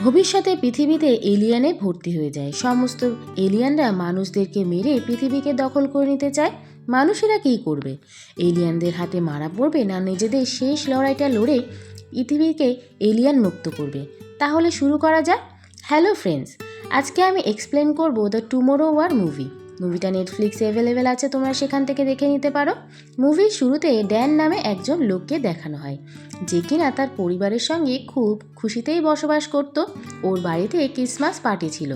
ভবিষ্যতে পৃথিবীতে এলিয়ানে ভর্তি হয়ে যায়। সমস্ত এলিয়ানরা মানুষদেরকে মেরে পৃথিবীকে দখল করে নিতে চায়। মানুষেরা কী করবে? এলিয়ানদের হাতে মারা পড়বে না নিজেদের শেষ লড়াইটা লড়ে পৃথিবীকে এলিয়ান মুক্ত করবে? তাহলে শুরু করা যাক। হ্যালো ফ্রেন্ডস, আজকে আমি এক্সপ্লেন করব দ্য টুমোরো ওয়ার মুভি। মুভিটা নেটফ্লিক্সে অ্যাভেলেবেল আছে, তোমরা সেখান থেকে দেখে নিতে পারো। মুভির শুরুতে ড্যান নামে একজন লোককে দেখানো হয়, যে কিনা তার পরিবারের সঙ্গে খুব খুশিতেই বসবাস করত। ওর বাড়িতে ক্রিসমাস পার্টি ছিল।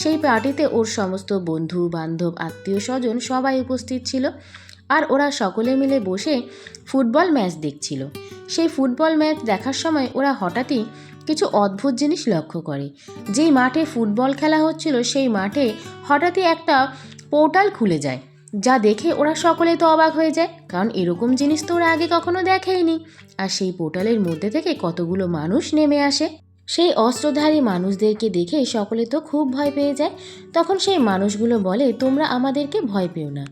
সেই পার্টিতে ওর সমস্ত বন্ধু, বান্ধব, আত্মীয় স্বজন সবাই উপস্থিত ছিল আর ওরা সকলে মিলে বসে ফুটবল ম্যাচ দেখছিল। সেই ফুটবল ম্যাচ দেখার সময় ওরা হঠাৎই কিছু অদ্ভুত জিনিস লক্ষ্য করে। যেই মাঠে ফুটবল খেলা হচ্ছিল, সেই মাঠে হঠাৎই একটা পোর্টাল খুলে যায়, যা দেখে ওরা সকলে তো অবাক হয়ে যায়, কারণ এরকম জিনিস তো ওরা আগে কখনো দেখেইনি। আর সেই পোর্টালের মধ্যে থেকে কতগুলো মানুষ নেমে আসে? সেই অস্ত্রধারী মানুষদেরকে দেখে সকলে তো খুব ভয় পেয়ে যায়। তখন সেই মানুষগুলো বলে, তোমরা আমাদেরকে ভয় পেও না।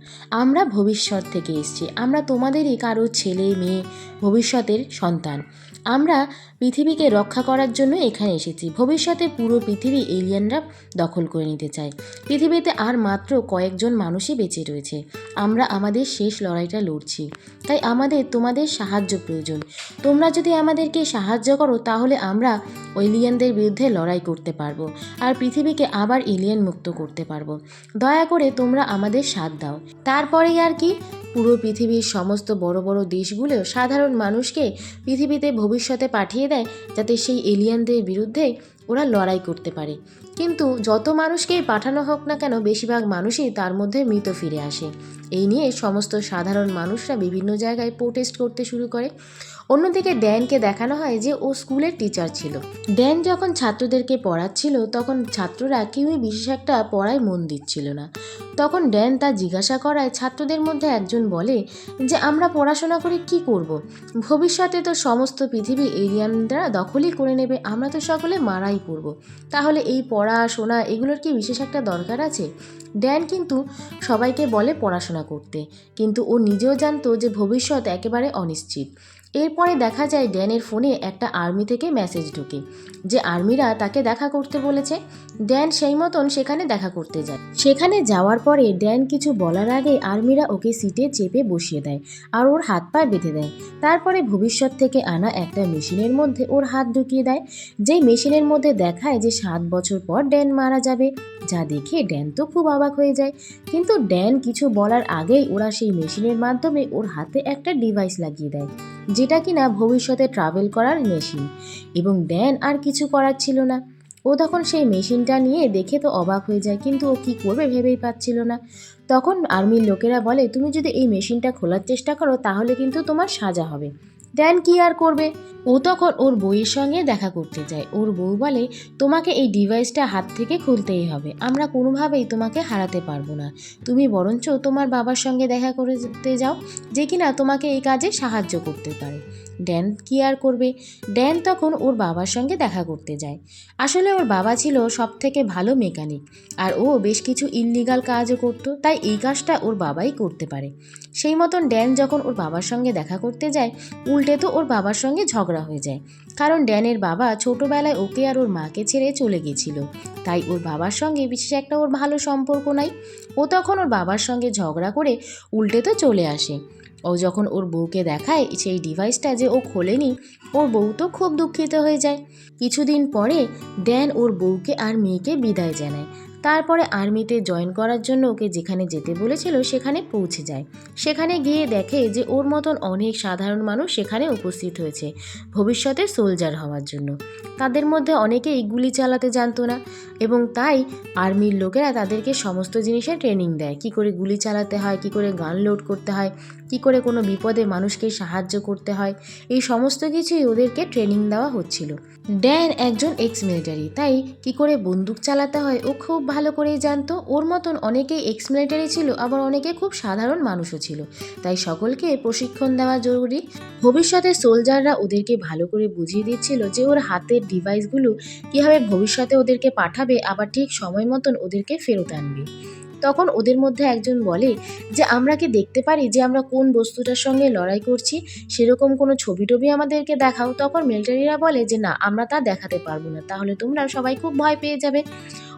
আমরা ভবিষ্যৎ থেকে এসেছি। আমরা তোমাদেরই কারও ছেলে, মেয়ে, ভবিষ্যতের সন্তান। আমরা পৃথিবীকে রক্ষা করার জন্য এখানে এসেছি। ভবিষ্যতে পুরো পৃথিবী এলিয়ানরা দখল করে নিতে চায়। পৃথিবীতে আর মাত্র কয়েকজন মানুষই বেঁচে রয়েছে। আমরা আমাদের শেষ লড়াইটা লড়ছি। তাই আমাদের, তোমাদের সাহায্য প্রয়োজন। তোমরা যদি আমাদেরকে সাহায্য করো, তাহলে আমরা এলিয়ানদের বিরুদ্ধে লড়াই করতে পারব আর পৃথিবীকে আবার এলিয়ান মুক্ত করতে পারব। দয়া করে তোমরা আমাদের সাথ দাও। তারপরেই আর কি? পুরো পৃথিবীর সমস্ত বড় বড় দেশগুলো সাধারণ মানুষকে পৃথিবীতে ভবিষ্যতে পাঠিয়ে দেয় যাতে সেই এলিয়ানদের বিরুদ্ধে ওরা লড়াই করতে পারে। কিন্তু যত মানুষকেই পাঠানো হোক না কেন, বেশিরভাগ মানুষই তার মধ্যে মৃত ফিরে আসে। এই নিয়ে সমস্ত সাধারণ মানুষরা বিভিন্ন জায়গায় প্রোটেস্ট করতে শুরু করে। অন্যদিকে ড্যানকে দেখানো হয় যে ও স্কুলের টিচার ছিল। ড্যান যখন ছাত্রদেরকে পড়াচ্ছিল, তখন ছাত্ররা কেউই বিশেষ একটা পড়ায় মন দিচ্ছিল না। তখন ড্যান তা জিজ্ঞাসা করায়, ছাত্রদের মধ্যে একজন বলে যে, আমরা পড়াশোনা করে কি করব। ভবিষ্যতে তো সমস্ত পৃথিবী এরিয়ানরা দখলই করে নেবে, আমরা তো সকলে মারাই পড়ব। তাহলে এই পড়াশোনা এগুলোর কি বিশেষ একটা দরকার আছে? ড্যান কিন্তু সবাইকে বলে পড়াশোনা করতে। কিন্তু ও নিজেও জানতো যে ভবিষ্যৎ একেবারে অনিশ্চিত। এরপরে দেখা যায় ড্যানের ফোনে একটা আর্মি থেকে মেসেজ ঢোকে, যে আর্মিরা তাকে দেখা করতে বলেছে। ড্যান সেই মতন সেখানে দেখা করতে যায়। সেখানে যাওয়ার পরে ড্যান কিছু বলার আগে আর্মিরা ওকে সিটে চেপে বসিয়ে দেয় আর ওর হাত পা বেঁধে দেয়। তারপরে ভবিষ্যৎ থেকে আনা একটা মেশিনের মধ্যে ওর হাত ঢুকিয়ে দেয়। যেই মেশিনের মধ্যে দেখায় যে সাত বছর পর ড্যান মারা যাবে, যা দেখে ড্যান তো খুব অবাক হয়ে যায়। কিন্তু ড্যান কিছু বলার আগেই ওরা সেই মেশিনের মাধ্যমে ওর হাতে একটা ডিভাইস লাগিয়ে দেয়। যেটা কি না ভবিষ্যতে ট্রাভেল করার মেশিন এবং দেন আর কিছু করার ছিল না। ও তখন সেই মেশিনটা নিয়ে দেখে তো অবাক হয়ে যায়, কিন্তু ও কি করবে ভেবেই পাচ্ছিল না। তখন আর্মির লোকেরা বলে, তুমি যদি এই মেশিনটা খোলার চেষ্টা করো, তাহলে কিন্তু তোমার সাজা হবে। দেন কি আর করবে? ও তখন ওর বইয়ের সঙ্গে দেখা করতে যায়। ওর বউ বলে, তোমাকে এই ডিভাইসটা হাত থেকে খুলতেই হবে। আমরা কোনোভাবেই তোমাকে হারাতে পারব না। তুমি বরঞ্চ তোমার বাবার সঙ্গে দেখা করতে যাও, যে কিনা তোমাকে এই কাজে সাহায্য করতে পারে। ড্যান কি আর করবে? ড্যান তখন ওর বাবার সঙ্গে দেখা করতে যায়। আসলে ওর বাবা ছিল সব থেকে ভালো মেকানিক, আর ও বেশ কিছু ইললিগাল কাজও করতো, তাই এই কাজটা ওর বাবাই করতে পারে। সেই মতন ড্যান যখন ওর বাবার সঙ্গে দেখা করতে যায়, উল্টে তো ওর বাবার সঙ্গে ঝগড়া হয়ে যায়। কারণ ড্যানের বাবা ছোটোবেলায় ওকে আর ওর মাকে ছেড়ে চলে গেছিল। তাই ওর বাবার সঙ্গে বিশেষ একটা ওর ভালো সম্পর্ক নাই। ও তখন ওর বাবার সঙ্গে ঝগড়া করে উল্টে তো চলে আসে। ও যখন ওর বউকে দেখায়, সেই ডিভাইসটা যে ও খোলেনি, ওর বউ তো খুব দুঃখিত হয়ে যায়। কিছুদিন পরে ড্যান ওর বউকে আর মেয়েকে বিদায় জানায়। তারপরে আর্মিতে জয়েন করার জন্য ওকে যেখানে যেতে বলেছিল সেখানে পৌঁছে যায়। সেখানে গিয়ে দেখে যে ওর মতন অনেক সাধারণ মানুষ সেখানে উপস্থিত হয়েছে, ভবিষ্যতে সোলজার হওয়ার জন্য। তাদের মধ্যে অনেকেই গুলি চালাতে জানতো না এবং তাই আর্মির লোকেরা তাদেরকে সমস্ত জিনিসের ট্রেনিং দেয়। কি করে গুলি চালাতে হয়, কি করে গান লোড করতে হয়, কি করে কোনো বিপদে মানুষকে সাহায্য করতে হয়, এই সমস্ত কিছুই ওদেরকে ট্রেনিং দেওয়া হচ্ছিল। ড্যান একজন এক্স মিলিটারি তাই কি করে বন্দুক চালাতে হয় ও খুব ভালো করেই জানতো। ওর মতন অনেকেই এক্স মিলিটারি ছিল, আবার অনেকে খুব সাধারণ মানুষও ছিল। তাই সকলকে প্রশিক্ষণ দেওয়া জরুরি। ভবিষ্যতে সোলজাররা ওদেরকে ভালো করে বুঝিয়ে দিচ্ছিল যে ওর হাতের ডিভাইসগুলো কীভাবে ভবিষ্যতে ওদেরকে পাঠাবে, আবার ঠিক সময় মতন ওদেরকে ফেরত আনবে। তখন ওদের মধ্যে একজন বলে যে, আমরা কি দেখতে পারি যে আমরা কোন বস্তুটার সঙ্গে লড়াই করছি? সেরকম কোনো ছবি টবি আমাদেরকে দেখাও। তখন মিলিটারিরা বলে যে, না, আমরা তা দেখাতে পারব না। তাহলে তোমরা সবাই খুব ভয় পেয়ে যাবে।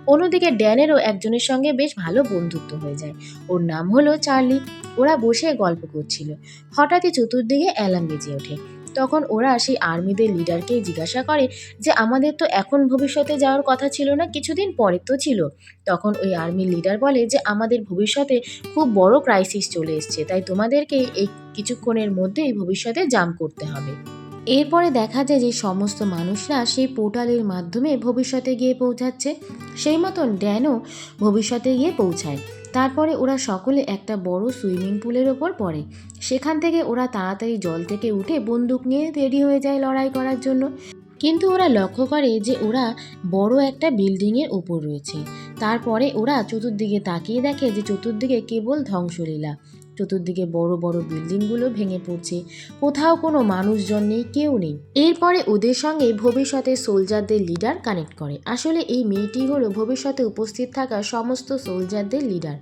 অন্যদিকে ড্যানেরও একজনের সঙ্গে বেশ ভালো বন্ধুত্ব হয়ে যায়। ওর নাম হলো চার্লি। ওরা বসে গল্প করছিল। হঠাৎই চতুর্দিকে অ্যালার্ম বেজে ওঠে। তখন ওরা সেই আর্মিদের লিডারকেই জিজ্ঞাসা করে যে, আমাদের তো এখন ভবিষ্যতে যাওয়ার কথা ছিল না, কিছুদিন পরে তো ছিল। তখন ওই আর্মির লিডার বলে যে, আমাদের ভবিষ্যতে খুব বড় ক্রাইসিস চলে এসছে, তাই তোমাদেরকে এই কিছুক্ষণের মধ্যেই ভবিষ্যতে জাম করতে হবে। এরপরে দেখা যায় যে সমস্ত মানুষরা সেই পোর্টালের মাধ্যমে ভবিষ্যতে গিয়ে পৌঁছাচ্ছে। সেই মতন ড্যানও ভবিষ্যতে গিয়ে পৌঁছায়। তারপরে ওরা সকলে একটা বড় সুইমিং পুলের ওপর পড়ে। সেখান থেকে ওরা তাড়াতাড়ি জল থেকে উঠে বন্দুক নিয়ে রেডি হয়ে যায় লড়াই করার জন্য। কিন্তু ওরা লক্ষ্য করে যে ওরা বড় একটা বিল্ডিংয়ের ওপর রয়েছে। তারপরে ওরা চতুর্দিকে তাকিয়ে দেখে যে চতুর্দিকে কেবল ধ্বংসলীলা। চতুর্দিকে বড় বড় বিল্ডিংগুলো ভেঙে পড়ছে। কোথাও কোনো মানুষজন নেই, কেউ নেই। এরপরে ওদের সঙ্গে ভবিষ্যতে সোলজারদের লিডার কানেক্ট করে। আসলে এই মেয়েটি হলো ভবিষ্যতে উপস্থিত থাকা সমস্ত সোলজারদের লিডার।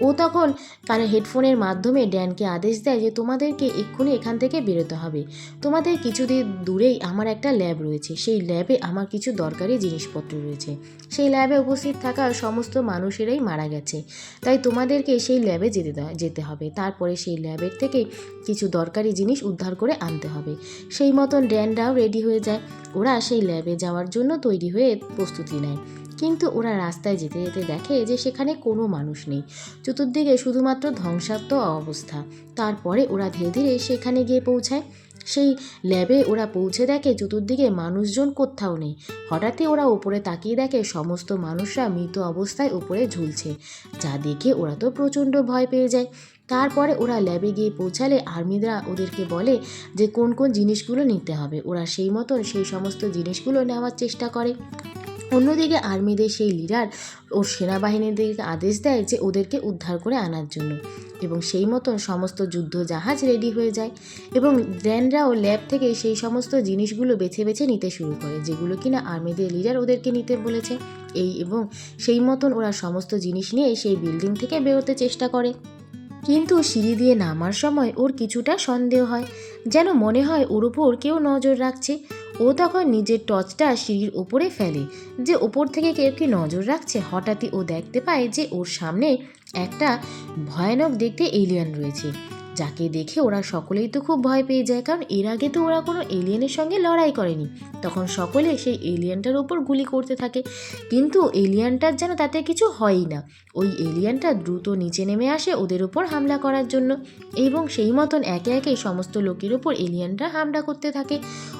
ও তখন কানে হেডফোনের মাধ্যমে ড্যানকে আদেশ দেয় যে, তোমাদেরকে এক্ষুনি এখান থেকে বেরোতে হবে। তোমাদের কিছুদিন দূরেই আমার একটা ল্যাব রয়েছে। সেই ল্যাবে আমার কিছু দরকারি জিনিসপত্র রয়েছে। সেই ল্যাবে উপস্থিত থাকা সমস্ত মানুষেরাই মারা গেছে। তাই তোমাদেরকে সেই ল্যাবে যেতে যেতে হবে। তারপরে সেই ল্যাবের থেকে কিছু দরকারি জিনিস উদ্ধার করে আনতে হবে। সেই মতন ড্যানরাও রেডি হয়ে যায়। ওরা সেই ল্যাবে যাওয়ার জন্য তৈরি হয়ে প্রস্তুতি নেয়। কিন্তু ওরা রাস্তায় যেতে যেতে দেখে যে সেখানে কোনো মানুষ নেই। চতুর্দিকে শুধুমাত্র ধ্বংসাত্মক অবস্থা। তারপরে ওরা ধীরে ধীরে সেখানে গিয়ে পৌঁছায়। সেই ল্যাবে ওরা পৌঁছে দেখে চতুর্দিকে মানুষজন কোথাও নেই। হঠাৎই ওরা ওপরে তাকিয়ে দেখে সমস্ত মানুষরা মৃত অবস্থায় ওপরে ঝুলছে। যা দেখে ওরা তো প্রচণ্ড ভয় পেয়ে যায়। তারপরে ওরা ল্যাবে গিয়ে পৌঁছালে আর্মিরা ওদেরকে বলে যে কোন কোন জিনিসগুলো নিতে হবে। ওরা সেই মতন সেই সমস্ত জিনিসগুলো নেওয়ার চেষ্টা করে। অন্যদিকে আর্মিদের সেই লিডার ও সেনাবাহিনীদেরকে আদেশ দেয় যে ওদেরকে উদ্ধার করে আনার জন্য এবং সেই মতন সমস্ত যুদ্ধ জাহাজ রেডি হয়ে যায় এবং ড্যানরাও ল্যাব থেকে সেই সমস্ত জিনিসগুলো বেছে বেছে নিতে শুরু করে, যেগুলো কিনা আর্মিদের লিডার ওদেরকে নিতে বলেছে। এই এবং সেই মতন ওরা সমস্ত জিনিস নিয়ে সেই বিল্ডিং থেকে বেরোতে চেষ্টা করে। কিন্তু সিঁড়ি দিয়ে নামার সময় ওর কিছুটা সন্দেহ হয়, যেন মনে হয় ওর উপর কেউ নজর রাখছে। ও তখন নিজের টর্চটা সিঁড়ির ওপরে ফেলে, যে ওপর থেকে কেউ কি নজর রাখছে। হঠাৎই ও দেখতে পায় যে ওর সামনে একটা ভয়ানক দেখতে এলিয়ান রয়েছে। যাকে দেখে ওরা সকলেই তো খুব ভয় পেয়ে যায়, কারণ এর আগে তো ওরা কোনো এলিয়েনের সঙ্গে লড়াই করেনি। তখন সকলে সেই এলিয়ানটার ওপর গুলি করতে থাকে, কিন্তু এলিয়ানটার যেন তাতে কিছু হয়ই না। ওই এলিয়ানটা দ্রুত নিচে নেমে আসে ওদের ওপর হামলা করার জন্য, এবং সেই মতন একে একে সমস্ত লোকের ওপর এলিয়ানটা হামলা করতে থাকে।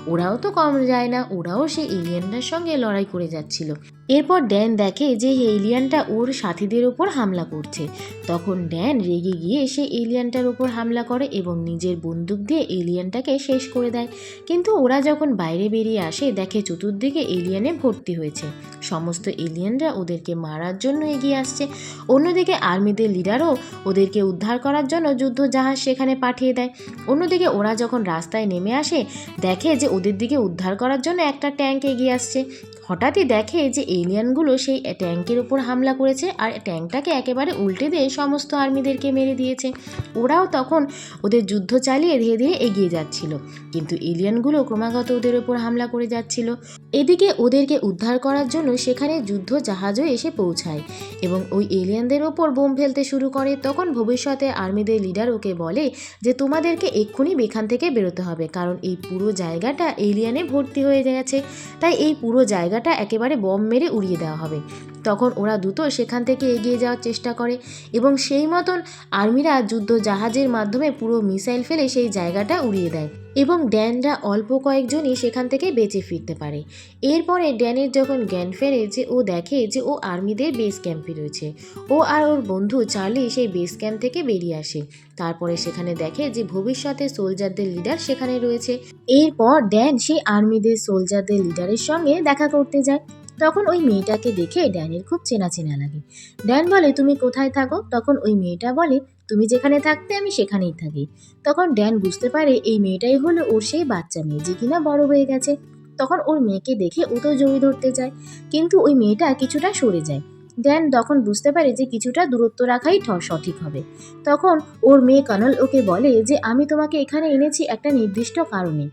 ওরাও তো কম যায় না, ওরাও সেই এলিয়ানটার সঙ্গে লড়াই করে যাচ্ছিল। এরপর ড্যান দেখে যে এলিয়ানটা ওর সাথীদের ওপর হামলা করছে। তখন ড্যান রেগে গিয়ে সে এলিয়ানটার ওপর হামলা করে এবং নিজের বন্দুক দিয়ে এলিয়ানটাকে শেষ করে দেয়। কিন্তু ওরা যখন বাইরে বেরিয়ে আসে, দেখে চতুর্দিকে এলিয়ানে ভর্তি হয়েছে। সমস্ত এলিয়ানরা ওদেরকে মারার জন্য এগিয়ে আসছে। অন্যদিকে আর্মিদের লিডারও ওদেরকে উদ্ধার করার জন্য যুদ্ধ জাহাজ সেখানে পাঠিয়ে দেয়। অন্যদিকে ওরা যখন রাস্তায় নেমে আসে, দেখে যে ওদের দিকে উদ্ধার করার জন্য একটা ট্যাঙ্ক এগিয়ে আসছে। হঠাৎই দেখে যে এলিয়ানগুলো সেই ট্যাঙ্কের উপর হামলা করেছে আর ট্যাঙ্কটাকে একেবারে উল্টে দিয়ে সমস্ত আর্মিদেরকে মেরে দিয়েছে। ওরাও তখন ওদের যুদ্ধ চালিয়ে ধীরে ধীরে এগিয়ে যাচ্ছিল। কিন্তু এলিয়ানগুলো ক্রমাগত ওদের ওপর হামলা করে যাচ্ছিল। এদিকে ওদেরকে উদ্ধার করার জন্য সেখানে যুদ্ধ জাহাজও এসে পৌঁছায় এবং ওই এলিয়ানদের ওপর বোম ফেলতে শুরু করে। তখন ভবিষ্যতে আর্মিদের লিডার ওকে বলে যে, তোমাদেরকে এক্ষুনি এখান থেকে বেরোতে হবে, কারণ এই পুরো জায়গাটা এলিয়ানে ভর্তি হয়ে গেছে। তাই এই পুরো জায়গাটা একেবারে বম মেরে উড়িয়ে দেওয়া হবে। তখন ওরা দ্রুত সেখান থেকে এগিয়ে যাওয়ার চেষ্টা করে এবং সেই মতন আর্মিরা যুদ্ধ জাহাজের মাধ্যমে পুরো মিসাইল ফেলে সেই জায়গাটা উড়িয়ে দেয় এবং ড্যানরা অল্প কয়েকজনই সেখান থেকে বেঁচে ফিরতে পারে। এরপরে ড্যানের যখন জ্ঞান ফেরে যে ও দেখে যে ও আর্মিদের বেস ক্যাম্পে রয়েছে, ও আর ওর বন্ধু চার্লি সেই বেস ক্যাম্প থেকে বেরিয়ে আসে। তারপরে সেখানে দেখে যে ভবিষ্যতে সোলজারদের লিডার সেখানে রয়েছে। এরপর ড্যান সেই আর্মিদের সোলজারদের লিডারের সঙ্গে দেখা করতে যায়। তখন ওই মেয়েটাকে দেখে ড্যানের খুব চেনা চেনা লাগে। ড্যান বলে, তুমি কোথায় থাকো? তখন ওই মেয়েটা বলে তুমি যেখানে থাকতে, আমি সেখানেই থাকি। তখন ড্যান বুঝতে পারে এই মেয়েটাই হলো ওর সেই বাচ্চা মেয়ে যে কিনা বড় হয়ে গেছে। তখন ওর মেয়েকে দেখে ও তো জড়ি ধরতে যায়, কিন্তু ওই মেয়েটা কিছুটা সরে যায়। ড্যান তখন বুঝতে পারে যে কিছুটা দূরত্ব রাখাই সঠিক হবে। তখন ওর মেয়ে কানল ওকে বলে যে, আমি তোমাকে এখানে এনেছি একটা নির্দিষ্ট কারণে।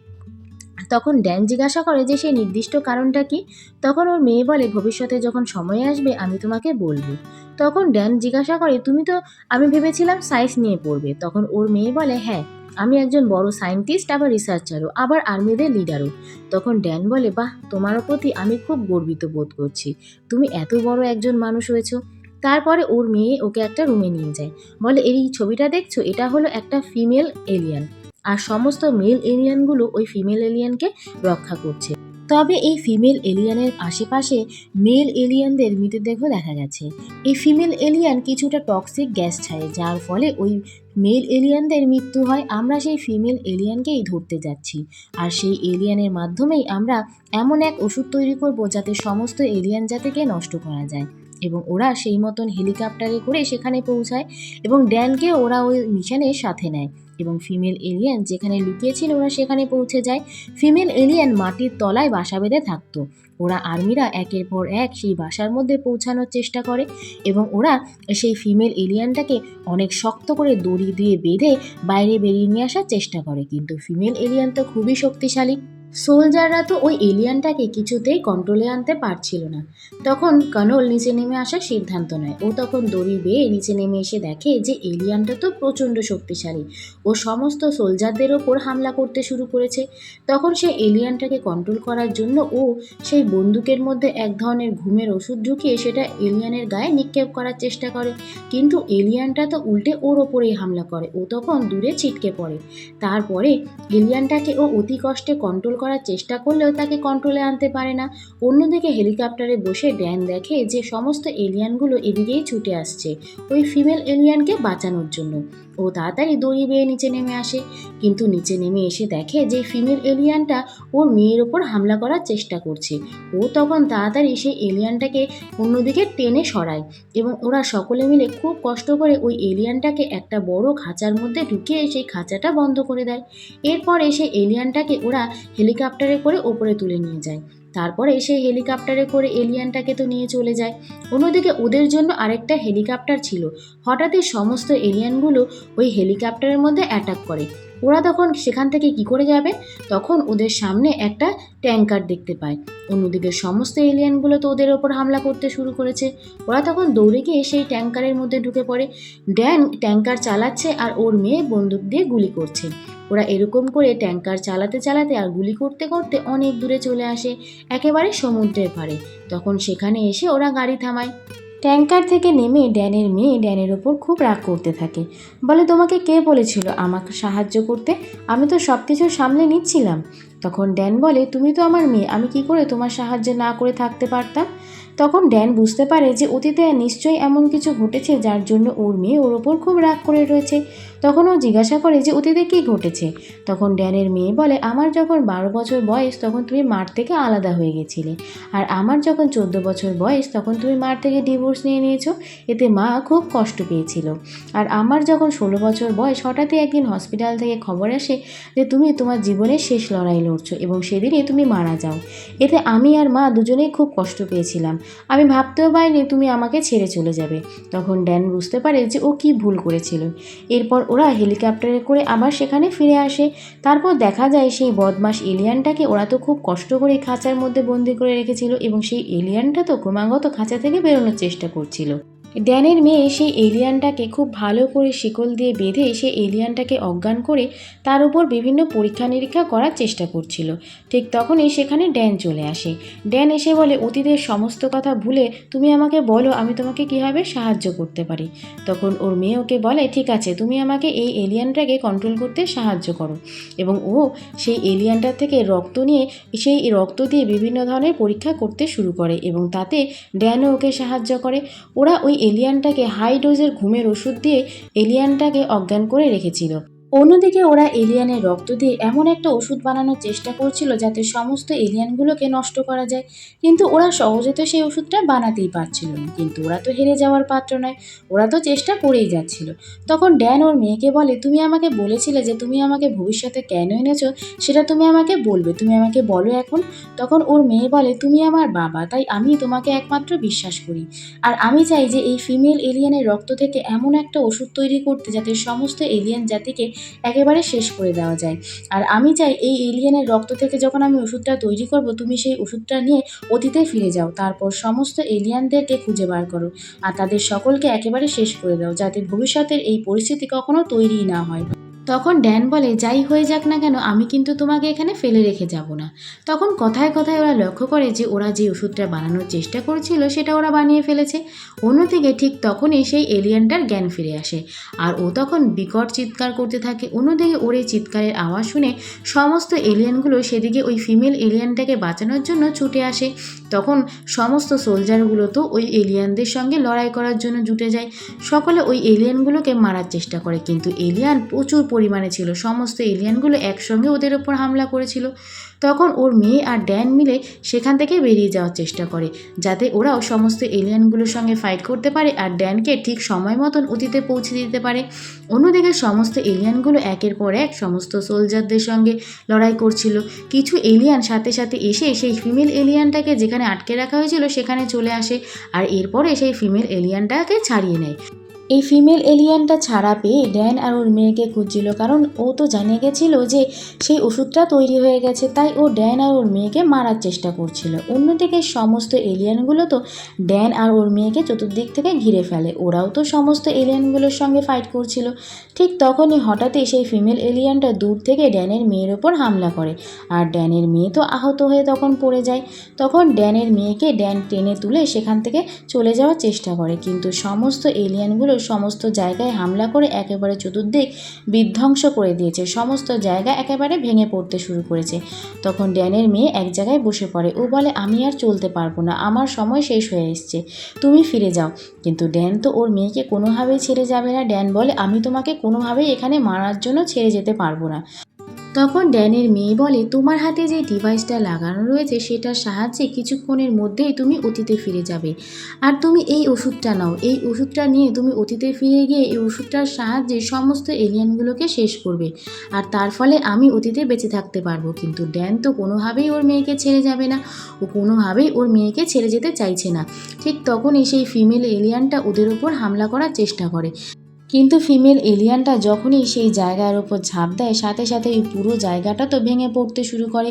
তখন ড্যান জিজ্ঞাসা করে যে সেই নির্দিষ্ট কারণটা কি? তখন ওর মেয়ে বলে, ভবিষ্যতে যখন সময় আসবে, আমি তোমাকে বলব। তখন ড্যান জিজ্ঞাসা করে, তুমি তো, আমি ভেবেছিলাম সায়েন্স নিয়ে পড়বে। তখন ওর মেয়ে বলে হ্যাঁ আমি একজন বড় সায়েন্টিস্ট, আবার রিসার্চারও, আবার আর্মিদের লিডারও। তখন ড্যান বলে, বাহ, তোমার প্রতি আমি খুব গর্বিত বোধ করছি। তুমি এত বড় একজন মানুষ হয়েছো। তারপরে ওর মেয়ে ওকে একটা রুমে নিয়ে যায়। বলে, এই ছবিটা দেখছ? এটা হলো একটা ফিমেল এলিয়ান। আর সমস্ত মেল এলিয়ানগুলো ওই ফিমেল এলিয়ানকে রক্ষা করছে। তবে এই ফিমেল এলিয়ানের আশেপাশে মেল এলিয়ানদের মৃতদেহ দেখা গেছে। এই ফিমেল এলিয়ান কিছুটা টক্সিক গ্যাস ছাড়ে, যার ফলে ওই মেল এলিয়ানদের মৃত্যু হয়। আমরা সেই ফিমেল এলিয়ানকেই ধরতে যাচ্ছি। আর সেই এলিয়ানের মাধ্যমেই আমরা এমন এক ওষুধ তৈরি করব যাতে সমস্ত এলিয়ান জাতিকে নষ্ট করা যায়। এবং ওরা সেই মতন হেলিকপ্টারে করে সেখানে পৌঁছায় এবং ড্যানকে ওরা ওই মিশনের সাথে নেয়। এবং ফিমেল এলিয়ান যেখানে লুকিয়েছিল ওরা সেখানে পৌঁছে যায়। ফিমেল এলিয়ান মাটির তলায় বাসা বেঁধে থাকতো। ওরা আর্মিরা একের পর এক সেই বাসার মধ্যে পৌঁছানোর চেষ্টা করে এবং ওরা সেই ফিমেল এলিয়ানটাকে অনেক শক্ত করে দড়ি দিয়ে বেঁধে বাইরে বেরিয়ে নিয়ে আসার চেষ্টা করে। কিন্তু ফিমেল এলিয়ান তো খুবই শক্তিশালী। সোলজাররা তো ওই এলিয়ানটাকে কিছুতেই কন্ট্রোলে আনতে পারছিল না। তখন কানল নিচে নেমে আসার সিদ্ধান্ত নেয়। ও তখন দড়ি বেয়ে নিচে নেমে এসে দেখে যে এলিয়ানটা তো প্রচণ্ড শক্তিশালী। ও সমস্ত সোলজারদের ওপর হামলা করতে শুরু করেছে। তখন সে এলিয়ানটাকে কন্ট্রোল করার জন্য ও সেই বন্দুকের মধ্যে এক ধরনের ঘুমের ওষুধ ঢুকিয়ে সেটা এলিয়ানের গায়ে নিক্ষেপ করার চেষ্টা করে। কিন্তু এলিয়ানটা তো উল্টে ওর ওপরেই হামলা করে। ও তখন দূরে ছিটকে পড়ে। তারপরে এলিয়ানটাকে ও অতি কষ্টে কন্ট্রোল করার চেষ্টা করলেও তাকে কন্ট্রোলে আনতে পারে না। অন্যদিকে হেলিকপ্টারে বসে ড্যান দেখে যে সমস্ত এলিয়ানগুলো এদিকেই ছুটে আসছে, ওই ফিমেল এলিয়ানকে বাঁচানোর জন্য। ও তাড়াতাড়ি দড়ি বেয়ে নিচে নেমে আসে। কিন্তু নিচে নেমে এসে দেখে যে ফিমেল এলিয়ানটা ওর মেয়ের ওপর হামলা করার চেষ্টা করছে। ও তখন তাড়াতাড়ি সেই এলিয়ানটাকে অন্যদিকে টেনে সরায় এবং ওরা সকলে মিলে খুব কষ্ট করে ওই এলিয়ানটাকে একটা বড় খাঁচার মধ্যে ঢুকিয়ে সেই খাঁচাটা বন্ধ করে দেয়। এরপরে সেই এলিয়ানটাকে ওরা হেলিকপ্টারে করে ওপরে তুলে নিয়ে যায়। তারপরে সেই হেলিকপ্টারে করে এলিয়ানটাকে তো নিয়ে চলে যায়। অন্যদিকে ওদের জন্য আরেকটা হেলিকপ্টার ছিল। হঠাৎই সমস্ত এলিয়ানগুলো ওই হেলিকপ্টারের মধ্যে অ্যাটাক করে। ওরা তখন সেখান থেকে কি করে যাবে? তখন ওদের সামনে একটা ট্যাঙ্কার দেখতে পায়। অন্যদিকে সমস্ত এলিয়ানগুলো তো ওদের ওপর হামলা করতে শুরু করেছে। ওরা তখন দৌড়ে গিয়ে সেই ট্যাঙ্কারের মধ্যে ঢুকে পড়ে। ড্যান ট্যাঙ্কার চালাচ্ছে আর ওর মেয়ে বন্দুক দিয়ে গুলি করছে। ওরা এরকম করে ট্যাঙ্কার চালাতে চালাতে আর গুলি করতে করতে অনেক দূরে চলে আসে, একেবারে সমুদ্রের পাড়ে। তখন সেখানে এসে ওরা গাড়ি থামায়। ট্যাঙ্কার থেকে নেমে ড্যানের মেয়ে ড্যানের ওপর খুব রাগ করতে থাকে। বলে, তোমাকে কে বলেছিল আমাকে সাহায্য করতে? আমি তো সব কিছু সামলে নিচ্ছিলাম। তখন ড্যান বলে, তুমি তো আমার মেয়ে, আমি কি করে তোমার সাহায্য না করে থাকতে পারতাম? তখন ড্যান বুঝতে পারে যে, অতীতে নিশ্চয়ই এমন কিছু ঘটেছে যার জন্য ওর মেয়ে ওর ওপর খুব রাগ করে রয়েছে। তখন ও জিজ্ঞাসা করে যে, অতীতে কী ঘটেছে? তখন ড্যানের মেয়ে বলে, আমার যখন বারো বছর বয়স, তখন তুমি মার থেকে আলাদা হয়ে গেছিলে। আর আমার যখন চোদ্দ বছর বয়স, তখন তুমি মার থেকে ডিভোর্স নিয়ে নিয়েছো। এতে মা খুব কষ্ট পেয়েছিল। আর আমার যখন ষোলো বছর বয়স, হঠাৎই একদিন হসপিটাল থেকে খবর আসে যে, তুমি তোমার জীবনের শেষ লড়াই লড়ছো এবং সেদিনই তুমি মারা যাও। এতে আমি আর মা দুজনেই খুব কষ্ট পেয়েছিলাম। আমি ভাবতেও পারিনি তুমি আমাকে ছেড়ে চলে যাবে। তখন ড্যান বুঝতে পারে যে, ও কি ভুল করেছিল। এরপর ওরা হেলিকপ্টারে করে আবার সেখানে ফিরে আসে। তারপর দেখা যায় সেই বদমাস এলিয়ানটাকে ওরা তো খুব কষ্ট করে খাঁচার মধ্যে বন্দি করে রেখেছিল এবং সেই এলিয়ানটা তো ক্রমাগত খাঁচা থেকে বেরোনোর চেষ্টা করছিল। ড্যানের মেয়ে সেই এলিয়ানটাকে খুব ভালো করে শিকল দিয়ে বেঁধে সে এলিয়ানটাকে অজ্ঞান করে তার উপর বিভিন্ন পরীক্ষা নিরীক্ষা করার চেষ্টা করছিল। ঠিক তখনই সেখানে ড্যান চলে আসে। ড্যান এসে বলে, অতীতের সমস্ত কথা ভুলে তুমি আমাকে বলো, আমি তোমাকে কীভাবে সাহায্য করতে পারি? তখন ওর মেয়ে ওকে বলে, ঠিক আছে, তুমি আমাকে এই এলিয়ানটাকে কন্ট্রোল করতে সাহায্য করো। এবং ও সেই এলিয়ানটার থেকে রক্ত নিয়ে সেই রক্ত দিয়ে বিভিন্ন ধরনের পরীক্ষা করতে শুরু করে এবং তাতে ড্যানও ওকে সাহায্য করে। ওরা ওই এলিয়ানটাকে হাই ডোজের ঘুমের ওষুধ দিয়ে এলিয়ানটাকে অজ্ঞান করে রেখেছিল। অন্যদিকে ওরা এলিয়ানের রক্ত দিয়ে এমন একটা ওষুধ বানানোর চেষ্টা করছিল যাতে সমস্ত এলিয়ানগুলোকে নষ্ট করা যায়। কিন্তু ওরা সহজে তো সেই ওষুধটা বানাতেই পারছিল না। কিন্তু ওরা তো হেরে যাওয়ার পাত্র নয়, ওরা তো চেষ্টা করেই যাচ্ছিল। তখন ড্যান ওর মেয়েকে বলে, তুমি আমাকে বলেছিলে যে তুমি আমাকে ভবিষ্যতে কেন এনেছো? সেটা তুমি আমাকে বলবে, তুমি আমাকে বলো এখন। তখন ওর মেয়ে বলে, তুমি আমার বাবা, তাই আমি তোমাকে একমাত্র বিশ্বাস করি। আর আমি চাই যে এই ফিমেল এলিয়ানের রক্ত থেকে এমন একটা ওষুধ তৈরি করতে যাতে সমস্ত এলিয়ান জাতিকে একেবারে শেষ করে দেওয়া যায়। আর আমি চাই এই এলিয়েনের রক্ত থেকে যখন আমি ওষুধটা তৈরি করব, তুমি সেই ওষুধটা নিয়ে অতীতে ফিরে যাও। তারপর সমস্ত এলিয়ানদেরকে খুঁজে বার করো। আর তাদের সকলকে একেবারে শেষ করে দাও, যাতে ভবিষ্যতের এই পরিস্থিতি কখনো তৈরি না হয়। তখন ড্যান বলে, যাই হয়ে যাক না কেন, আমি কিন্তু তোমাকে এখানে ফেলে রেখে যাব না। তখন কথায় কথায় ওরা লক্ষ্য করে যে ওরা যে ওষুধটা বানানোর চেষ্টা করছিল, সেটা ওরা বানিয়ে ফেলেছে। অন্যদিকে ঠিক তখনই সেই এলিয়ানটার জ্ঞান ফিরে আসে আর ও তখন বিকট চিৎকার করতে থাকে। অন্যদিকে ওর এই চিৎকারের আওয়াজ শুনে সমস্ত এলিয়ানগুলো সেদিকে ওই ফিমেল এলিয়ানটাকে বাঁচানোর জন্য ছুটে আসে। তখন সমস্ত সোলজারগুলো তো ওই এলিয়ানদের সঙ্গে লড়াই করার জন্য জুটে যায়। সকলে ওই এলিয়ানগুলোকে মারার চেষ্টা করে, কিন্তু এলিয়ান প্রচুর পরিমাণে ছিল। সমস্ত এলিয়ানগুলো একসঙ্গে ওদের ওপর হামলা করেছিল। তখন ওর মেয়ে আর ড্যান মিলে সেখান থেকে বেরিয়ে যাওয়ার চেষ্টা করে, যাতে ওরাও সমস্ত এলিয়ানগুলোর সঙ্গে ফাইট করতে পারে আর ড্যানকে ঠিক সময় মতন অতীতে পৌঁছে দিতে পারে। অন্যদিকে সমস্ত এলিয়ানগুলো একের পর এক সমস্ত সোলজারদের সঙ্গে লড়াই করছিল। কিছু এলিয়ান সাথে সাথে এসে সেই ফিমেল এলিয়ানটাকে যেখানে আটকে রাখা হয়েছিল সেখানে চলে আসে আর এরপরে সেই ফিমেল এলিয়ানটাকে ছাড়িয়ে নেয়। এই ফিমেল এলিয়ানটা ছাড়া পেয়ে ড্যান আর ওর মেয়েকে খুঁজছিল, কারণ ও তো জানিয়ে গেছিল যে সেই ওষুধটা তৈরি হয়ে গেছে, তাই ও ড্যান আর ওর মেয়েকে মারার চেষ্টা করছিল। অন্যদিকে সমস্ত এলিয়ানগুলো তো ড্যান আর ওর মেয়েকে চতুর্দিক থেকে ঘিরে ফেলে, ওরাও তো সমস্ত এলিয়ানগুলোর সঙ্গে ফাইট করছিল। ঠিক তখনই হঠাৎই সেই ফিমেল এলিয়ানটা দূর থেকে ড্যানের মেয়ের ওপর হামলা করে, আর ড্যানের মেয়ে তো আহত হয়ে তখন পড়ে যায়। তখন ড্যানের মেয়েকে ড্যান টেনে তুলে সেখান থেকে চলে যাওয়ার চেষ্টা করে, কিন্তু সমস্ত এলিয়ানগুলো সমস্ত জায়গায় হামলা করে একেবারে চতুর্দিক বিধ্বংস করে দিয়েছে। সমস্ত জায়গা একেবারে ভেঙে পড়তে শুরু করেছে। তখন ড্যানের মেয়ে এক জায়গায় বসে পড়ে। ও বলে, আমি আর চলতে পারব না। আমার সময় শেষ হয়ে এসছে। তুমি ফিরে যাও। কিন্তু ড্যান তো ওর মেয়েকে কোনোভাবেই ছেড়ে যাবে না। ড্যান বলে, আমি তোমাকে কোনোভাবেই এখানে মারার জন্য ছেড়ে যেতে পারব না। তখন ড্যানের মেয়ে বলে, তোমার হাতে যে ডিভাইসটা লাগানো রয়েছে, সেটার সাহায্যে কিছুক্ষণের মধ্যেই তুমি অতীতে ফিরে যাবে। আর তুমি এই ওষুধটা নাও। এই ওষুধটা নিয়ে তুমি অতীতে ফিরে গিয়ে এই ওষুধটার সাহায্যে সমস্ত এলিয়ানগুলোকে শেষ করবে। আর তার ফলে আমি অতীতে বেঁচে থাকতে পারব। কিন্তু ড্যান তো কোনোভাবেই ওর মেয়েকে ছেড়ে যাবে না। ও কোনোভাবেই ওর মেয়েকে ছেড়ে যেতে চাইছে না। ঠিক তখনই সেই ফিমেল এলিয়ানটা ওদের ওপর হামলা করার চেষ্টা করে। কিন্তু ফিমেল এলিয়ানটা যখনই সেই জায়গার ওপর ঝাঁপ দেয়, সাথে সাথে ওই পুরো জায়গাটা তো ভেঙে পড়তে শুরু করে।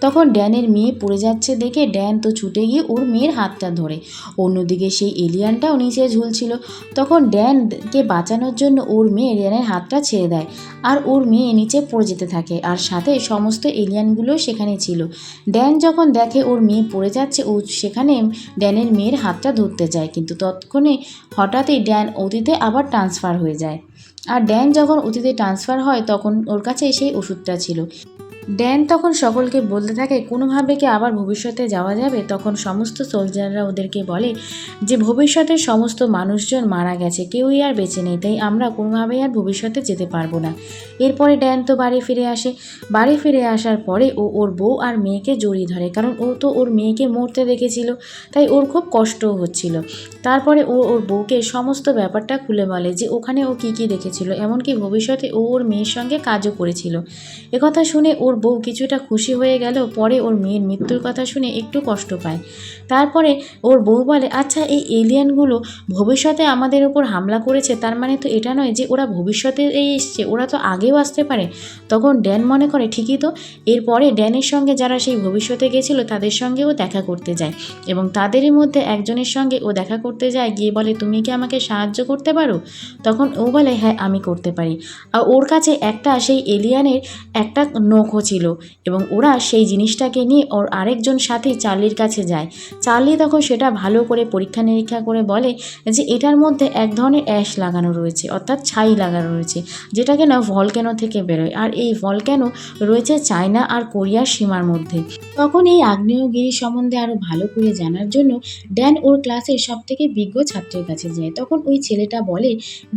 তখন ড্যানের মেয়ে পড়ে যাচ্ছে দেখে ড্যান তো ছুটে গিয়ে ওর মেয়ের হাতটা ধরে। অন্যদিকে সেই এলিয়ানটাও নিচে ঝুলছিল। তখন ড্যানকে বাঁচানোর জন্য ওর মেয়ে ড্যানের হাতটা ছেড়ে দেয় আর ওর মেয়ে নিচে পড়ে যেতে থাকে আর সাথে সমস্ত এলিয়ানগুলো সেখানে ছিল। ড্যান যখন দেখে ওর মেয়ে পড়ে যাচ্ছে, ও সেখানে ড্যানের মেয়ের হাতটা ধরতে যায়। কিন্তু তৎক্ষণে হঠাৎই ড্যান অতীতে আবার ট্রান্সফার হয়ে যায়। আর ড্যান যখন অতীতে ট্রান্সফার হয় তখন ওর কাছে সেই ওষুধটা ছিল। ড্যান তখন সকলকে বলতে থাকে, কোনোভাবে কি আবার ভবিষ্যতে যাওয়া যাবে? তখন সমস্ত সোলজাররা ওদেরকে বলে যে ভবিষ্যতের সমস্ত মানুষজন মারা গেছে, কেউই আর বেঁচে নেই, তাই আমরা কোনোভাবেই আর ভবিষ্যতে যেতে পারব না। এরপরে ড্যান তো বাড়ি ফিরে আসে। বাড়ি ফিরে আসার পরে ও ওর বউ আর মেয়েকে জড়িয়ে ধরে, কারণ ও তো ওর মেয়েকে মরতে দেখেছিল, তাই ওর খুব কষ্টও হচ্ছিল। তারপরে ও ওর বউকে সমস্ত ব্যাপারটা খুলে বলে যে, ওখানে ও কী কী দেখেছিল? এমনকি ভবিষ্যতে ও ওর মেয়ের সঙ্গে কাজও করেছিল। একথা শুনে ওর বউ কিছুটা খুশি হয়ে গেল, পরে ওর মেয়ের মৃত্যুর কথা শুনে একটু কষ্ট পায়। তারপরে ওর বউ বলে আচ্ছা এই এলিয়ানগুলো ভবিষ্যতে আমাদের ওপর হামলা করেছে, তার মানে তো এটা নয় যে ওরা ভবিষ্যতে এই এসছে, ওরা তো আগেও আসতে পারে। তখন ড্যান মনে করে, ঠিকই তো। এরপরে ড্যানের সঙ্গে যারা সেই ভবিষ্যতে গেছিল, তাদের সঙ্গেও দেখা করতে যায় এবং তাদেরই মধ্যে একজনের সঙ্গে ও দেখা করতে যায়, গিয়ে বলে, তুমি কি আমাকে সাহায্য করতে পারো? তখন ও বলে হ্যাঁ আমি করতে পারি। আর ওর কাছে একটা সেই এলিয়ানের একটা নখ ছিল এবং ওরা সেই জিনিসটাকে নিয়ে ওর আরেকজন সাথে চার্লির কাছে যায়। চার্লি তখন সেটা ভালো করে পরীক্ষা নিরীক্ষা করে বলে যে এটার মধ্যে এক ধরনের অ্যাশ লাগানো রয়েছে, অর্থাৎ ছাই লাগানো রয়েছে, যেটাকে না ভলক্যানো থেকে বেরোয়। আর এই ভলক্যানো রয়েছে চায়না আর কোরিয়ার সীমার মধ্যে। তখন এই আগ্নেয়গিরি সম্বন্ধে আরও ভালো করে জানার জন্য ড্যান ওর ক্লাসের সব থেকে বিজ্ঞ ছাত্রের কাছে যায়। তখন ওই ছেলেটা বলে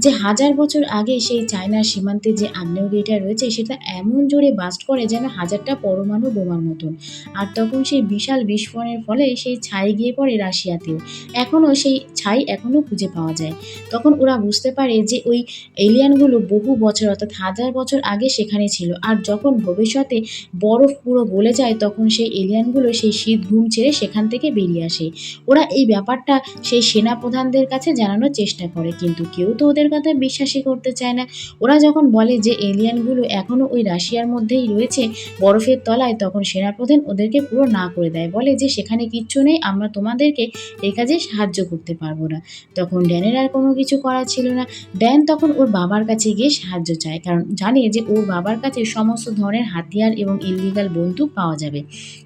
যে হাজার বছর আগে সেই চায়নার সীমান্তে যে আগ্নেয়গিরিটা রয়েছে, সেটা এমন জোরে বাস্ট করে যেন হাজারটা পরমাণু বোমার মতন। আর তখন সেই বিশাল বিস্ফোরণের ফলে সেই ছাই গিয়ে পড়ে রাশিয়াতেও এখনও সেই ছাই এখনও খুঁজে পাওয়া যায়। তখন ওরা বুঝতে পারে যে ওই এলিয়ানগুলো বহু বছর, অর্থাৎ হাজার বছর আগে সেখানে ছিল। আর যখন ভবিষ্যতে বরফ পুরো গলে যায়, তখন সেই এলিয়ানগুলো সেই শীত ঘুম ছেড়ে সেখান থেকে বেরিয়ে আসে। ওরা এই ব্যাপারটা সেই সেনাপ্রধানদের কাছে জানানোর চেষ্টা করে, কিন্তু কেউ তো ওদের কথা বিশ্বাসই করতে চায় না। ওরা যখন বলে যে এলিয়ানগুলো এখনও ওই রাশিয়ার মধ্যেই রয়েছে বরফের তলায় তখন সেনাপ্রধান ওদেরকে পুরো না করে দেয়। বলে যে, সেখানে কিচ্ছু নেই, আমরা তোমাদেরকে এই কাজে সাহায্য করতে পারব না। তখন ড্যানের আর কোনো কিছু করার ছিল না। ড্যান তখন ওর বাবার কাছে গিয়ে সাহায্য চায়, কারণ জানে যে, ওর বাবার কাছে সমস্ত ধরনের হাতিয়ার এবং ইললিগাল বন্দুক পাওয়া যাবে।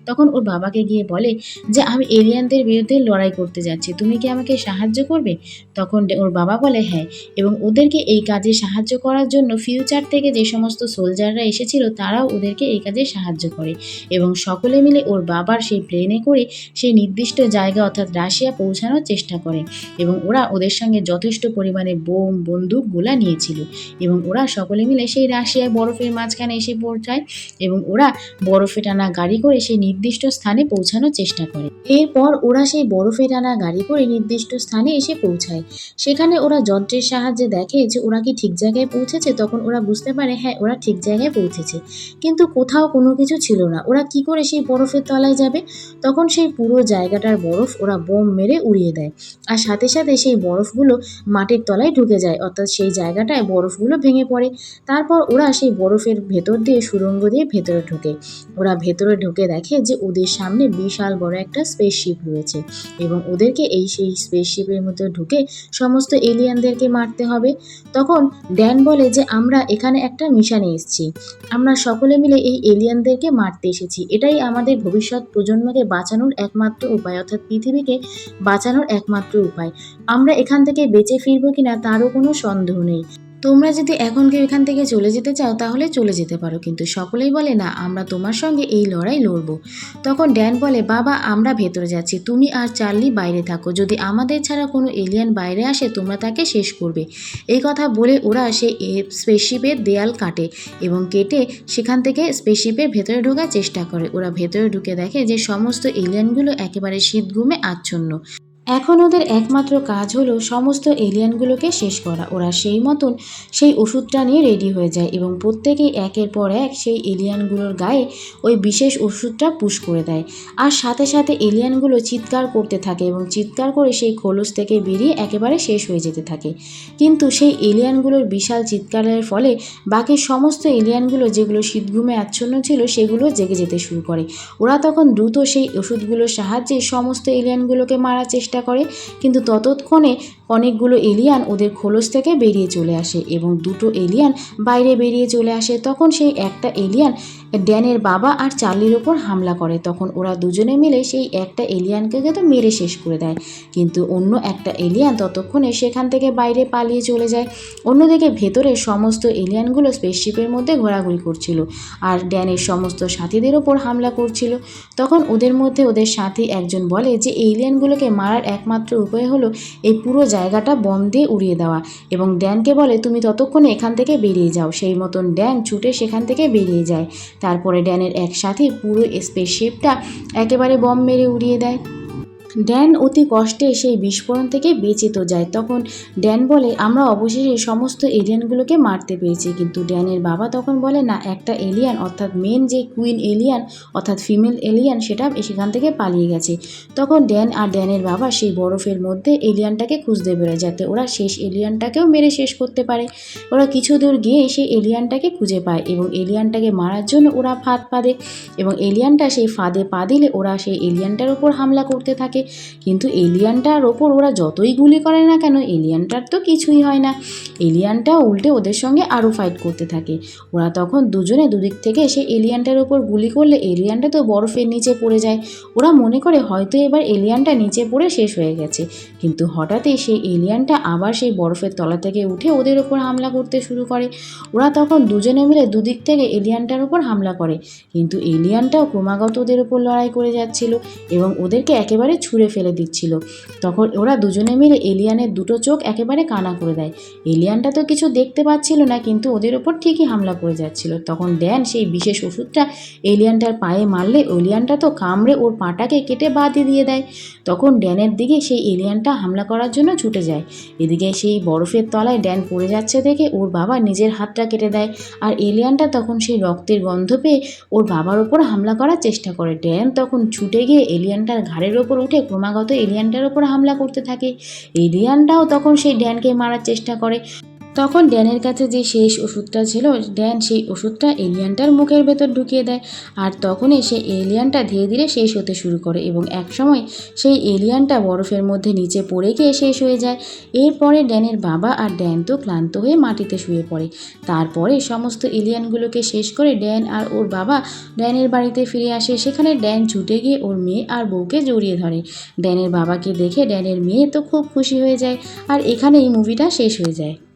তখন ওর বাবাকে গিয়ে বলে যে, আমি এলিয়ানদের বিরুদ্ধে লড়াই করতে যাচ্ছি, তুমি কি আমাকে সাহায্য করবে? তখন ওর বাবা বলে হ্যাঁ। এবং ওদেরকে এই কাজে সাহায্য করার জন্য ফিউচার থেকে যে সমস্ত সোলজাররা এসেছিল, তারাও ওদেরকে এই কাজে সাহায্য করে। এবং সকলে মিলে ওর বাবার সেই প্লেনে করে সেই নির্দিষ্ট জায়গা অর্থাৎ রাশিয়া পৌঁছানোর চেষ্টা করে এবং ওরা ওদের সঙ্গে যথেষ্ট পরিমাণে বোম, বন্দুক গোলা নিয়েছিল এবং ওরা সকলে মিলে সেই রাশিয়ায় বরফের মাঝখানে এসে পৌঁছায় এবং ওরা বরফে টানা গাড়ি করে সেই নির্দিষ্ট স্থানে পৌঁছানোর চেষ্টা করে। এরপর ওরা সেই বরফে টানা গাড়ি করে নির্দিষ্ট স্থানে এসে পৌঁছায়। সেখানে ওরা যন্ত্রের সাহায্যে দেখে যে ওরা কি ঠিক জায়গায় পৌঁছেছে, তখন ওরা বুঝতে পারে হ্যাঁ ওরা ঠিক জায়গায় পৌঁছেছে। কিন্তু কোথাও কোনো কিছু ছিল না। ওরা কি করে সেই বরফের তলায় যাবে? তখন সেই পুরো জায়গাটার বরফ ওরা বোম মেরে উড়িয়ে দেয়। আর সাথে সাথে সেই বরফগুলো মাটির তলায় ঢুকে যায়। অর্থাৎ সেই জায়গাটায় বরফগুলো ভেঙে পড়ে। তারপর ওরা সেই বরফের ভেতর দিয়ে সুড়ঙ্গ দিয়ে ভেতরে ঢোকে। ওরা ভেতরে ঢুকে দেখে যে ওদের সামনে বিশাল বড় একটা স্পেসশিপ রয়েছে এবং ওদেরকে এই সেই স্পেসশিপের মধ্যে ঢুকে সমস্ত এলিয়ানদেরকে মারতে হবে। তখন ড্যান বলে যে, আমরা এখানে একটা মিশনে এসেছি। আমরা সকলে মিলে এই এলিয়ানদেরকে মারতে এসেছি। এটাই আমাদের ভবিষ্যৎ প্রজন্মকে বাঁচানোর একমাত্র উপায়, অর্থাৎ পৃথিবীকে বাঁচানোর একমাত্র উপায়। আমরা এখান থেকে বেঁচে ফিরবো কিনা তারও কোনো সন্দেহ নেই। তোমরা যদি এখন কেউ এখান থেকে চলে যেতে চাও, তাহলে চলে যেতে পারো। কিন্তু সকলেই বলে, না, আমরা তোমার সঙ্গে এই লড়াই লড়বো। তখন ড্যান বলে, বাবা, আমরা ভেতরে যাচ্ছি। তুমি আর চার্লি বাইরে থাকো। যদি আমাদের ছাড়া কোনো এলিয়ান বাইরে আসে, তোমরা তাকে শেষ করবে। এই কথা বলে ওরা সেই স্পেসশিপের দেয়াল কাটে এবং কেটে সেখান থেকে স্পেসশিপের ভেতরে ঢোকার চেষ্টা করে। ওরা ভেতরে ঢুকে দেখে যে, সমস্ত এলিয়ানগুলো একেবারে শীত ঘুমে আচ্ছন্ন। এখন ওদের একমাত্র কাজ হলো সমস্ত এলিয়ানগুলোকে শেষ করা। ওরা সেই মতন সেই ওষুধটা নিয়ে রেডি হয়ে যায় এবং প্রত্যেকেই একের পর এক সেই এলিয়ানগুলোর গায়ে ওই বিশেষ ওষুধটা পুশ করে দেয়। আর সাথে সাথে এলিয়ানগুলো চিৎকার করতে থাকে এবং চিৎকার করে সেই খোলস থেকে বেরিয়ে একেবারে শেষ হয়ে যেতে থাকে। কিন্তু সেই এলিয়ানগুলোর বিশাল চিৎকারের ফলে বাকি সমস্ত এলিয়ানগুলো যেগুলো শীতঘুমে আচ্ছন্ন ছিল সেগুলো জেগে যেতে শুরু করে। ওরা তখন দ্রুত সেই ওষুধগুলোর সাহায্যে সমস্ত এলিয়ানগুলোকে মারার চেষ্টা করে, কিন্তু ততক্ষণে অনেকগুলো এলিয়ান ওদের খোলস থেকে বেরিয়ে চলে আসে এবং দুটো এলিয়ান বাইরে বেরিয়ে চলে আসে। তখন সেই একটা এলিয়ান ড্যানের বাবা আর চার্লির ওপর হামলা করে। তখন ওরা দুজনে মিলে সেই একটা এলিয়ানকে তো মেরে শেষ করে দেয়। কিন্তু অন্য একটা এলিয়ান ততক্ষণে সেখান থেকে বাইরে পালিয়ে চলে যায়। অন্যদিকে ভেতরে সমস্ত এলিয়ানগুলো স্পেসশিপের মধ্যে ঘোরাঘুরি করছিল আর ড্যানের সমস্ত সাথীদের ওপর হামলা করছিল। তখন ওদের মধ্যে ওদের সাথী একজন বলে যে, এলিয়ানগুলোকে মারার একমাত্র উপায় হলো এই পুরো জায়গাটা বম দিয়ে উড়িয়ে দেওয়া। এবং ড্যানকে বলে, তুমি ততক্ষণে এখান থেকে বেরিয়ে যাও। সেই মতন ড্যান ছুটে সেখান থেকে বেরিয়ে যায়। তারপরে ড্যানের একসাথে পুরো স্পেসশিপটা একেবারে বম মেরে উড়িয়ে দেয়। ড্যান অতি কষ্টে সেই বিস্ফোরণ থেকে বেঁচে তো যায়। তখন ড্যান বলে, আমরা অবশেষে সমস্ত এলিয়ানগুলোকে মারতে পেরেছি। কিন্তু ড্যানের বাবা তখন বলে, না, একটা এলিয়ান, অর্থাৎ মেন যে কুইন এলিয়ান, অর্থাৎ ফিমেল এলিয়ান, সেটা সেখান থেকে পালিয়ে গেছে। তখন ড্যান আর ড্যানের বাবা সেই বরফের মধ্যে এলিয়ানটাকে খুঁজতে বেরোয়, যাতে ওরা শেষ এলিয়ানটাকেও মেরে শেষ করতে পারে। ওরা কিছু দূর গিয়ে সেই এলিয়ানটাকে খুঁজে পায় এবং এলিয়ানটাকে মারার জন্য ওরা ফাঁদ পাদে এবং এলিয়ানটা সেই ফাঁদে পা দিলে ওরা সেই এলিয়ানটার উপর হামলা করতে থাকে। থাকে। কিন্তু এলিয়ানটার ওপর ওরা যতই গুলি করে না কেন, এলিয়ানটার তো কিছুই হয় না। এলিয়ানটা উল্টে ওদের সঙ্গে আরও ফাইট করতে থাকে। ওরা তখন দুজনে দুদিক থেকে সে এলিয়ানটার ওপর গুলি করলে এলিয়ানটা তো বরফের নিচে পড়ে যায়। ওরা মনে করে হয়তো এবার এলিয়ানটা নিচে পড়ে শেষ হয়ে গেছে। কিন্তু হঠাৎই সেই এলিয়ানটা আবার সেই বরফের তলা থেকে উঠে ওদের ওপর হামলা করতে শুরু করে। ওরা তখন দুজনে মিলে দুদিক থেকে এলিয়ানটার ওপর হামলা করে। কিন্তু এলিয়ানটাও ক্রমাগত ওদের ওপর লড়াই করে যাচ্ছিল এবং ওদেরকে একেবারে ছুঁড়ে ফেলে দিচ্ছিল। তখন ওরা দুজনে মিলে এলিয়ানের দুটো চোখ একেবারে কানা করে দেয়। এলিয়ানটা তো কিছু দেখতে পাচ্ছিল না, কিন্তু ওদের ওপর ঠিকই হামলা করে যাচ্ছিল। তখন ড্যান সেই বিশেষ ওষুধটা এলিয়ানটার পায়ে মারলে এলিয়ানটা তো কামড়ে ওর পাটাকে কেটে বাদে দিয়ে দেয়। তখন ড্যানের দিকে সেই এলিয়ানটা হামলা করার জন্য ছুটে যায়। এদিকে সেই বরফের তলায় ড্যান পড়ে যাচ্ছে দেখে ওর বাবা নিজের হাতটা কেটে দেয়। আর এলিয়ানটা তখন সেই রক্তের গন্ধ পেয়ে ওর বাবার ওপর হামলা করার চেষ্টা করে। ড্যান তখন ছুটে গিয়ে এলিয়ানটার ঘাড়ের ওপর উঠে ক্রমাগত এলিয়ানটার ওপর হামলা করতে থাকে। এলিয়ানটাও তখন সেই ড্যানকে মারার চেষ্টা করে। তখন ড্যানের কাছে যে শেষ ওষুধটা ছিল, ড্যান সেই ওষুধটা এলিয়ানটার মুখের ভেতর ঢুকিয়ে দেয়। আর তখনই সেই এলিয়ানটা ধীরে ধীরে শেষ হতে শুরু করে এবং একসময় সেই এলিয়ানটা বরফের মধ্যে নিচে পড়ে গিয়ে শেষ হয়ে যায়। এরপরে ড্যানের বাবা আর ড্যান তো ক্লান্ত হয়ে মাটিতে শুয়ে পড়ে। তারপরে সমস্ত এলিয়ানগুলোকে শেষ করে ড্যান আর ওর বাবা ড্যানের বাড়িতে ফিরে আসে। সেখানে ড্যান ছুটে গিয়ে ওর মেয়ে আর বউকে জড়িয়ে ধরে। ড্যানের বাবাকে দেখে ড্যানের মেয়ে তো খুব খুশি হয়ে যায়। আর এখানে এই মুভিটা শেষ হয়ে যায়।